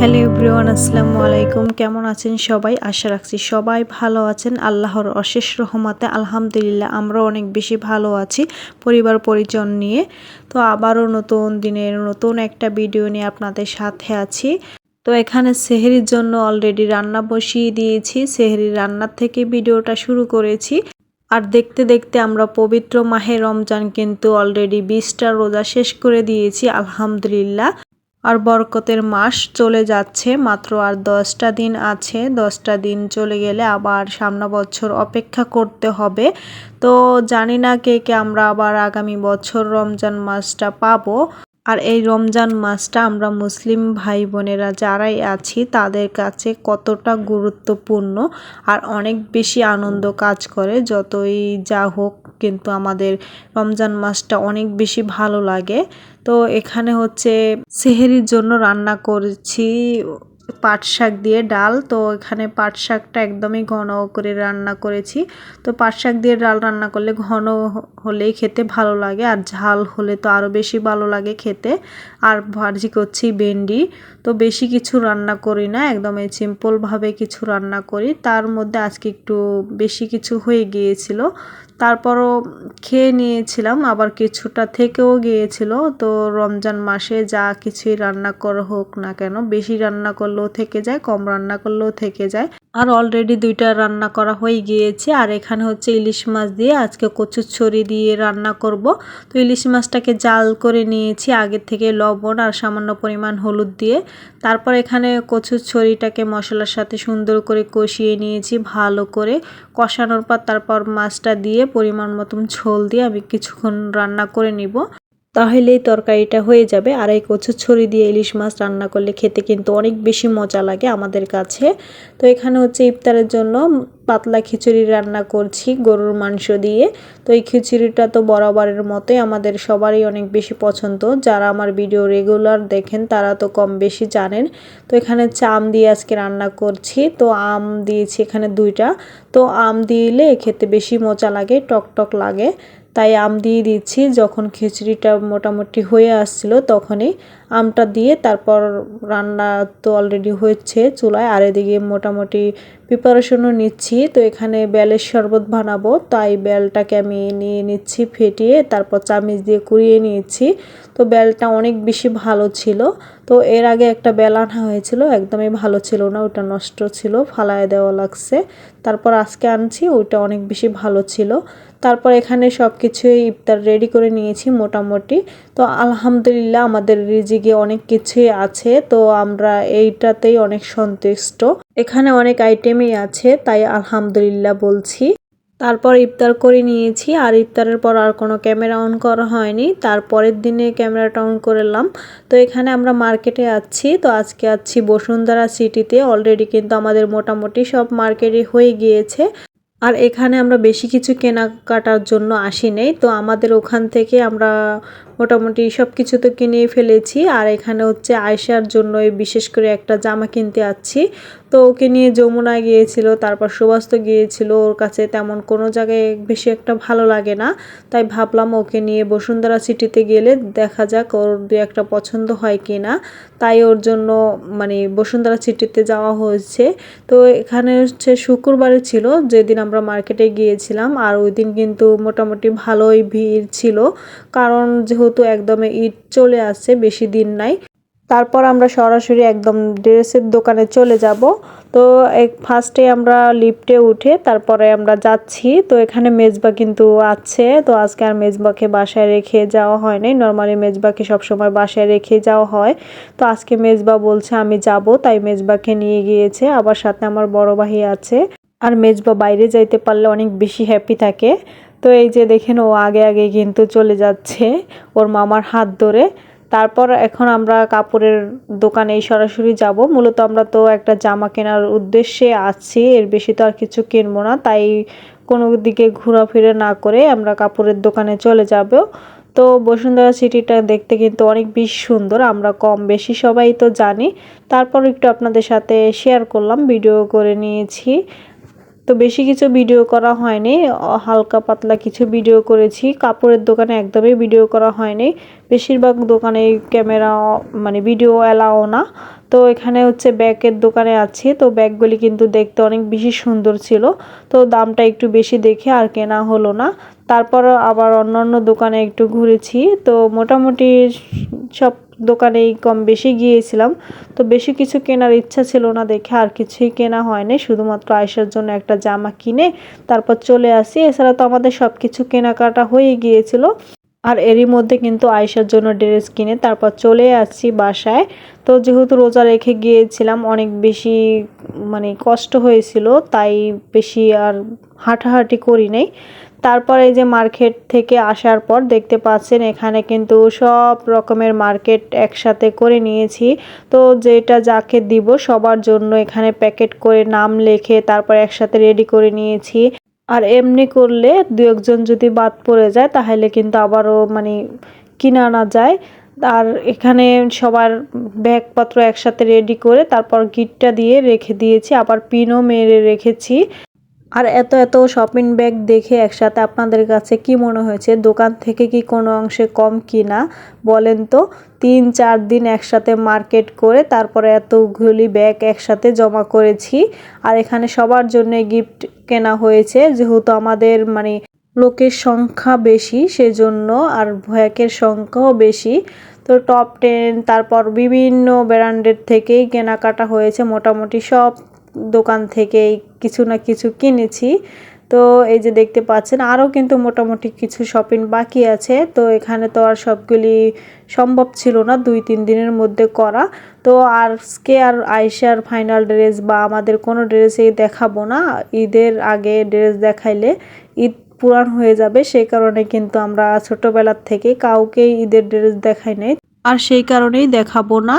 Hello everyone, আসসালামু আলাইকুম। কেমন আছেন সবাই? আশা রাখছি সবাই ভালো আছেন। আল্লাহর অশেষ রহমতে আলহামদুলিল্লাহ আমরা অনেক বেশি ভালো আছি পরিবার পরিজন নিয়ে। তো আবারও নতুন দিনের নতুন একটা ভিডিও নিয়ে আপনাদের সাথে আছি। তো এখানে সেহেরির জন্য অলরেডি রান্না বসিয়ে দিয়েছি। সেহেরির রান্নার থেকে ভিডিওটা শুরু করেছি। আর দেখতে দেখতে আমরা পবিত্র মাহে রমজান কিন্তু অলরেডি বিশটা রোজা শেষ করে দিয়েছি, আলহামদুলিল্লাহ। আর বরকতের মাস চলে যাচ্ছে, মাত্র আর দশটা দিন আছে, দশটা দিন চলে গেলে আবার সামনা বছর অপেক্ষা করতে হবে। তো জানি না কে কে আমরা আবার আগামী বছর রমজান মাসটা পাবো। আর এই রমজান মাসটা আমরা মুসলিম ভাই বোনেরা যারাই আছি, তাদের কাছে কতটা গুরুত্বপূর্ণ আর অনেক বেশি আনন্দ কাজ করে। যতই যা হোক, কিন্তু আমাদের রমজান মাসটা অনেক বেশি ভালো লাগে। তো এখানে হচ্ছে সেহেরির জন্য রান্না করেছি পাট শাক দিয়ে ডাল। তো এখানে পাট শাকটা একদমই ঘন করে রান্না করেছি। তো পাট শাক দিয়ে ডাল রান্না করলে ঘন হলেই খেতে ভালো লাগে, আর ঝাল হলে তো আরও বেশি ভালো লাগে খেতে। আর ভাজি করছি ভেন্ডি। তো বেশি কিছু রান্না করি না একদমই সিম্পলভাবে কিছু রান্না করি। তার মধ্যে আজকে একটু বেশি কিছু হয়ে গিয়েছিল। তারপরও খেয়ে নিয়েছিলাম, আবার কিছুটা থেকেও গিয়েছিল। তো রমজান মাসে যা কিছুই রান্না করা হোক না কেন, বেশি রান্না করলেও থেকে যায়, কম রান্না করলেও থেকে যায়। আর অলরেডি দুইটা রান্না করা হয়ে গিয়েছে। আর এখানে হচ্ছে ইলিশ মাছ দিয়ে আজকে কচুর ছড়ি দিয়ে রান্না করব। তো ইলিশ মাছটাকে জাল করে নিয়েছি আগের থেকে লবণ আর সামান্য পরিমাণ হলুদ দিয়ে। তারপর এখানে কচুর ছড়িটাকে মশলার সাথে সুন্দর করে কষিয়ে নিয়েছি ভালো করে। কষানোর পর তারপর মাছটা দিয়ে পরিমাণ মতন ঝোল দিয়ে আমি কিছুক্ষণ রান্না করে নিব। তাহলেই তরকারিটা হয়ে যাবে। আর এই কচুর ছড়ি দিয়ে ইলিশ মাছ রান্না করলে খেতে কিন্তু অনেক বেশি মজা লাগে আমাদের কাছে। তো এখানে হচ্ছে ইফতারের জন্য পাতলা খিচুড়ি রান্না করছি গরুর মাংস দিয়ে। তো এই খিচুড়িটা তো বরাবরের মতোই আমাদের সবারই অনেক বেশি পছন্দ। যারা আমার ভিডিও রেগুলার দেখেন তারা তো কম বেশি জানেন। তো এখানে চাম দিয়ে আজকে রান্না করছি। তো আম দিয়েছি এখানে দুইটা। তো আম দিলে খেতে বেশি মজা লাগে টক টক লাগে। তাই আম দিয়ে দিচ্ছি। যখন খিচুড়িটা মোটামুটি হয়ে আসছিল তখনই আমটা দিয়ে তারপর রান্না তো অলরেডি হয়েছে চুলায়। আর এদিকে মোটামুটি প্রিপারেশনও নিচ্ছি। তো এখানে বেলের শরবত বানাবো। তাই বেলটাকে আমি নিয়ে নিচ্ছি ফেটিয়ে। তারপর চামিচ দিয়ে কুড়িয়ে নিয়েছি। তো বেলটা অনেক বেশি ভালো ছিল। তো এর আগে একটা বেল আনা হয়েছিল। একদমই ভালো ছিল না। ওটা নষ্ট ছিল। ফালায় দেওয়া লাগছে। তারপর আজকে আনছি। ওইটা অনেক বেশি ভালো ছিল। তারপর এখানে সব কিছুই ইফতার রেডি করে নিয়েছি মোটামুটি। তো আলহামদুলিল্লাহ আমাদের রিজিকে অনেক কিছুই আছে, তো আমরা এইটাতেই অনেক সন্তুষ্ট। এখানে অনেক আইটেমই আছে, তাই আলহামদুলিল্লাহ বলছি। তারপর ইফতার করে নিয়েছি, আর ইফতারের পর আর কোনো ক্যামেরা অন করা হয়নি। তারপরের দিনে ক্যামেরাটা অন করলাম তো এখানে আমরা মার্কেটে আছি, তো আজকে আছি বসুন্ধরা সিটিতে। অলরেডি কিন্তু আমাদের মোটামুটি সব মার্কেটে হয়ে গিয়েছে। আর এখানে আমরা বেশি কিছু কেনাকাটার জন্য আসি নেই, তো আমাদের ওখান থেকে আমরা মোটামুটি সব কিছু তো কিনেই ফেলেছি। আর এখানে হচ্ছে আয়সার জন্য বিশেষ করে একটা জামা কিনতে আসছি তো ওকে নিয়ে যমুনা গিয়েছিল, তারপর সুবাস্ত গিয়েছিল, ওর কাছে তেমন কোনো জায়গায় বেশি একটা ভালো লাগে না। তাই ভাবলাম ওকে নিয়ে বসুন্ধরা সিটিতে গেলে দেখা যাক ওর দু একটা পছন্দ হয় কি না তাই ওর জন্য মানে বসুন্ধরা সিটিতে যাওয়া হয়েছে। তো এখানে হচ্ছে শুক্রবারে ছিল, যেদিন আমরা মার্কেটে গিয়েছিলাম। আর ওই দিন কিন্তু মোটামুটি ভালোই ভিড় ছিল। কারণ যেহেতু একদমে ঈদ চলে আসছে, বেশি দিন নাই। তারপর আমরা সরাসরি একদম ড্রেসের দোকানে চলে যাব। তো এক ফার্স্টে আমরা লিফটে উঠে তারপরে আমরা যাচ্ছি। তো এখানে মেজবা কিন্তু আছে। তো আজকে আর মেজবাকে বাসায় রেখে যাওয়া হয় নাই। নর্মালি মেজবাকে সবসময় বাসায় রেখে যাওয়া হয়। তো আজকে মেজবা বলছে, আমি যাব। তাই মেজবাকে নিয়ে গিয়েছে। আবার সাথে আমার বড় ভাই আছে। আর মেজবা বাইরে যাইতে পারলে অনেক বেশি হ্যাপি থাকে। তো এই যে দেখেন ও আগে আগে কিন্তু চলে যাচ্ছে ওর মামার হাত ধরে। তারপর এখন আমরা কাপড়ের দোকানে সরাসরি যাব। মূলত আমরা তো একটা জামা কেনার উদ্দেশ্যে আছি, এর বেশি তো আর কিছু কিনবো না। তাই কোনো দিকে ঘোরাফেরা না করে আমরা কাপড়ের দোকানে চলে যাব। তো বসুন্ধরা সিটিটা দেখতে কিন্তু অনেক বেশি সুন্দর, আমরা কম বেশি সবাই তো জানি। তারপর একটু আপনাদের সাথে শেয়ার করলাম ভিডিও করে নিয়েছি। তো বেশি কিছু ভিডিও করা হয়নি, হালকা পাতলা কিছু ভিডিও করেছি। কাপড়ের দোকানে একদমই ভিডিও করা হয়নি। বেশিরভাগ দোকানে ক্যামেরা মানে ভিডিও অ্যালাও না। তো এখানে হচ্ছে ব্যাগের দোকানে আছি। তো ব্যাগগুলি কিন্তু দেখতে অনেক বেশি সুন্দর ছিল। তো দামটা একটু বেশি দেখে আর কেনা হলো না। তারপর আবার অন্যান্য দোকানে একটু ঘুরেছি। তো মোটামুটি সব দোকানেই কম বেশি গিয়েছিলাম। তো বেশি কিছু কেনার ইচ্ছা ছিল না দেখে আর কিছুই কেনা হয়নি। শুধুমাত্র আয়সার জন্য একটা জামা কিনে তারপর চলে আসি। এছাড়া তো আমাদের সব কিছু কেনাকাটা হয়ে গিয়েছিল। আর এরই মধ্যে কিন্তু আয়সার জন্য ড্রেস কিনে তারপর চলে আসছি বাসায়। তো যেহেতু রোজা রেখে গিয়েছিলাম, অনেক বেশি মানে কষ্ট হয়েছিল, তাই বেশি আর হাঁটাহাঁটি করি নাই। তারপর এই যে মার্কেট থেকে আসার পর দেখতে পাচ্ছেন, এখানে কিন্তু সব রকমের মার্কেট একসাথে করে নিয়েছি। তো যেটা যাকে দিব সবার জন্য এখানে প্যাকেট করে নাম লেখে তারপর একসাথে রেডি করে নিয়েছি। আর এমনি করলে দু একজন যদি বাদ পড়ে যায়, তাহলে কিন্তু আবারও মানে কিনে আনা যায়। আর এখানে সবার ব্যাগপত্র একসাথে রেডি করে তারপর গিটটা দিয়ে রেখে দিয়েছি, আবার পিনও মেরে রেখেছি। আর এত এত শপিং ব্যাগ দেখে একসাথে আপনাদের কাছে কি মনে হয়েছে? দোকান থেকে কি কোনো অংশে কম কিনা বলেন তো। তিন চার দিন একসাথে মার্কেট করে তারপরে এতগুলি ব্যাগ একসাথে জমা করেছি। আর এখানে সবার জন্য গিফট কেনা হয়েছে। যেহেতু আমাদের মানে লোকের সংখ্যা বেশি, সেজন্য আর ভয়াকের সংখ্যাও বেশি। তো টপ টেন তারপর বিভিন্ন ব্র্যান্ডের থেকেই কেনাকাটা হয়েছে। মোটামুটি সব দোকান থেকেই কিছু না কিছু কিনেছি। তো এই যে দেখতে পাচ্ছেন, আরও কিন্তু মোটামুটি কিছু শপিং বাকি আছে। তো এখানে তো আর সবগুলি সম্ভব ছিল না দুই, তিন দিনের মধ্যে করা। তো আজকে আর আয়সার ফাইনাল ড্রেস বা আমাদের কোনো ড্রেসই দেখাবো না। ঈদের আগে ড্রেস দেখাইলে ঈদ পুরান হয়ে যাবে। সেই কারণে কিন্তু আমরা ছোটোবেলার থেকে কাউকেই ঈদের ড্রেস দেখাই নাই। আর সেই কারণেই দেখাবো না।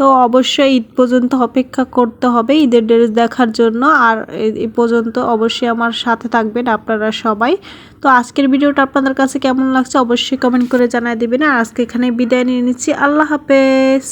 তো অবশ্যই ঈদ পর্যন্ত অপেক্ষা করতে হবে ঈদের ড্রেস দেখার জন্য। আর এ পর্যন্ত অবশ্যই আমার সাথে থাকবেন আপনারা সবাই। তো আজকের ভিডিওটা আপনাদের কাছে কেমন লাগছে অবশ্যই কমেন্ট করে জানাই দেবেন। আর আজকে এখানে বিদায় নিয়ে নিচ্ছি। আল্লাহ হাফেজ।